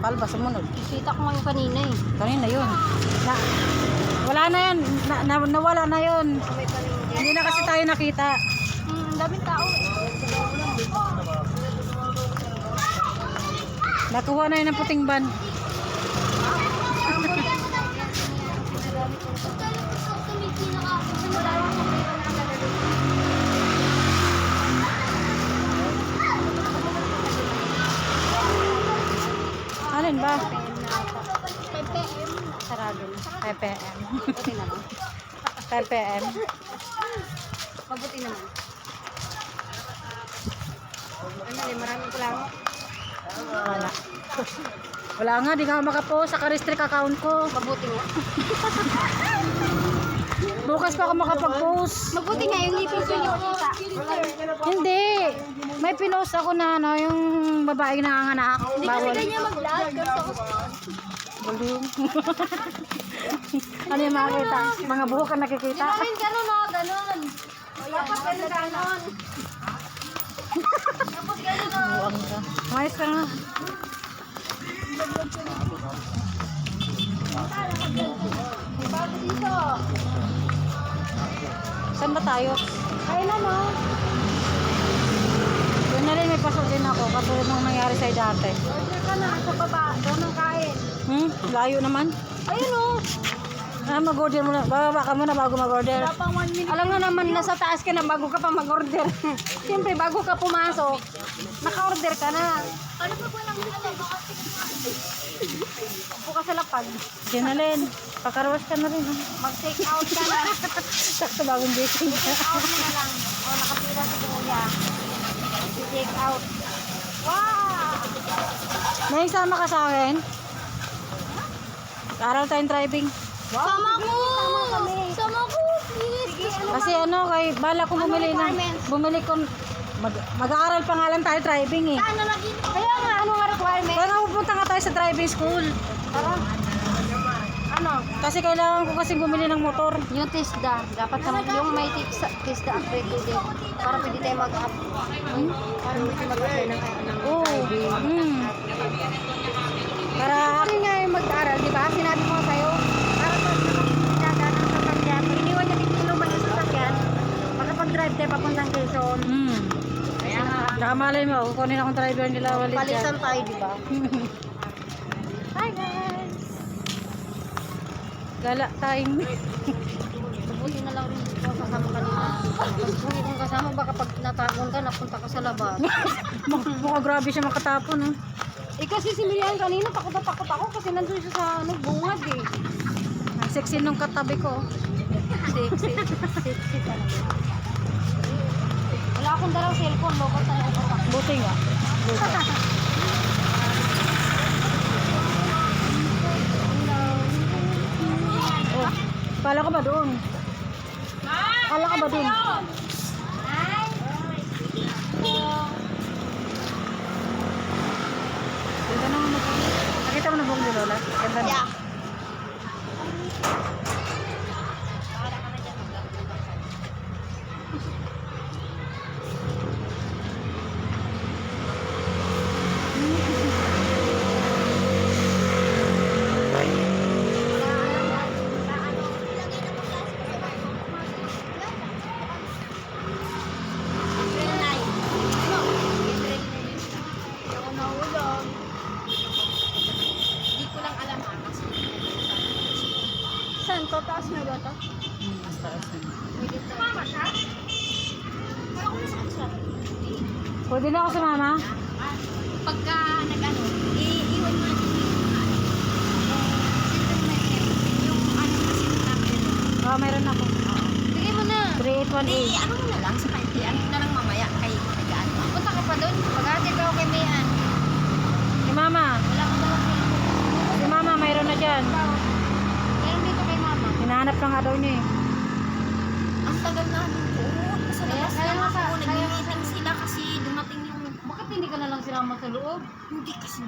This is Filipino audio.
kalba, sumunod. Bisita ko ngayon kanina eh. Kanina yun. Na, wala na yan. Na, na, nawala na yun. Hindi na kasi tayo nakita. Hmm, ang daming tao eh. Nakuha na yun ng puting ban. Sarado na. PPM. Mabuti naman. PPM. Mabuti naman. Ano eh, maraming kulamo. Wala. Wala nga, di nga makapost sa restrict account ko. Mabuti nga. Bukas pa ako makapag-post. Mabuti nga yung ngipin ko yung kita. Hindi. May pinost ako na ano, yung babaeng nanganganak. Hindi kasi Bawal. ganyan mag-vlog. Gusto ko Bulong. ano yung makikita? Mga buhok ka nakikita. Gawin ganun o, ganun. Dapat ganun ganun. Tapos ganun o. Mayos ka nga. Bago dito. Saan ba tayo? Kaya na no. Doon na rin may pasok din ako. Katulad nung nangyari sa dati. Order ka na sa baba. Doon ang kain. Hmm? Layo naman. Ayun o. Ah, mag-order muna. Bababa ka muna bago mag-order. Wala pang one minute. Alam nga naman, nasa taas ka na bago ka pa mag-order. Siyempre, bago ka pumasok, naka-order ka na. Ano pa ba lang Upo ka sa lapag. Sinalin. Pakarawas ka na rin. ah. Mag-take out ka na. Sakto bagong gising. Take out na lang. O, nakapila sa kuya. Take out. Wow! May sama ka sa akin? Araw tayong driving. Sama ko! Sama kami. Sama ko, please. Sige, ano Kasi ano, kay bala ko bumili ng requirements? bumili ko mag, mag-aaral pa nga lang tayo driving eh. Ano lagi? Kaya nga, ano nga requirement? Kaya nga pupunta nga tayo sa driving school. Tara. Ano? Kasi kailangan ko kasi bumili ng motor. Yung TISDA, dapat sa yung may TISDA, TISDA accredited para pwede tayo mag-up. Hmm? Para pwede mag-apply ng, ng Oo. Hmm. Para Kasi nga yung mag-aaral, di ba? Sinabi ko sa'yo, para pag pinagdaan ng sasakyan, pag iniwan niya dito inuman yung sasakyan, makapag-drive tayo papuntang Quezon. hmm. Kaya nga, Saka malay mo, kukunin akong driver nila walit palitan tayo, di ba? Hi guys! Gala tayong Mabuti na lang rin dito kasama kanina. Kung hindi kong kasama, baka pag natapon ka, napunta ka sa labas. Mukha grabe siya makatapon. Oh. Eh kasi si Miriam kanina, takot na takot ako kasi nandun siya sa ano, bungad eh. Ang sexy nung katabi ko. Sexy. Sexy talaga. Wala akong dalang cellphone, lobat na ako. Buti nga. Buti. Oh, pala ka ba doon? Pala ka ba doon? ya. Saan to? Taas na ba to? Hmm, mas taas na. Mama siya? Parang kung saan siya? Pwede na ako sa mama? Pagka nag-ano, iiwan mo natin ano oh, mayroon ako. Bigay mo na. 3818. ano mo na lang sa kanya. Ano na lang mamaya kay Magaan. Punta ka pa doon. Mag-ate ka ako kay Mayan. Si mama. Wala ka daw Si mama, mayroon na dyan. Meron dito kay Hinahanap na nga daw niya eh. Ang tagal na doon. Sa labas kaya lang nga ako. Nag-meeting sila kasi dumating yung... Bakit hindi ka na lang sinama sa loob? Hindi kasi